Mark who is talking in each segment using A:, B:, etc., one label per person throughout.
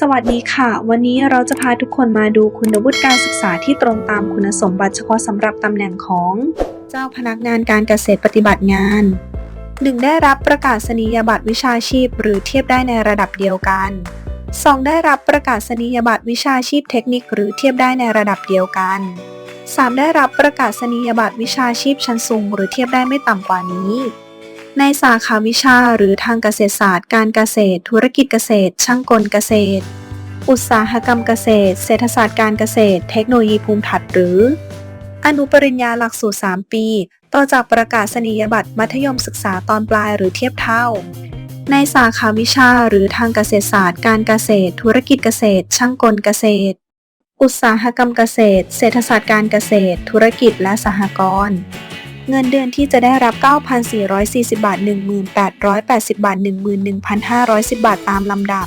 A: สวัสดีค่ะ วันนี้เราจะพาทุกคนมาดูคุณวุฒิการศึกษาที่ตรงตามคุณสมบัติเฉพาะสำหรับตำแหน่งของ เจ้าพนักงานการเกษตรปฏิบัติงาน 1. ได้รับประกาศนียบัตรวิชาชีพ หรือเทียบได้ในระดับเดียวกัน 2. ได้รับประกาศนียบัตรวิชาชีพเทคนิค หรือเทียบได้ในระดับเดียวกัน 3. ได้รับประกาศนียบัตรวิชาชีพชั้นสูง หรือเทียบได้ไม่ต่ำกว่านี้ ในสาขาวิชาหรือทางเกษตรศาสตร์ การเกษตร ธุรกิจเกษตร ช่างกลเกษตร อุตสาหกรรมเกษตร เศรษฐศาสตร์การเกษตร เทคโนโลยีภูมิทัศน์หรือ อนุปริญญาหลักสูตร 3 ปี ต่อจากประกาศนียบัตรมัธยมศึกษาตอนปลายหรือเทียบเท่า ในสาขาวิชาหรือทางเกษตรศาสตร์ การเกษตร ธุรกิจเกษตร ช่างกลเกษตร อุตสาหกรรมเกษตร เศรษฐศาสตร์การเกษตร ธุรกิจและสหกรณ์ เงินเดือนที่จะได้รับ 9,440 บาท 1,880บาท 11,510 บาทตามลำดับ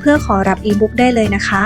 A: เพื่อขอรับอีบุ๊กได้เลยนะคะ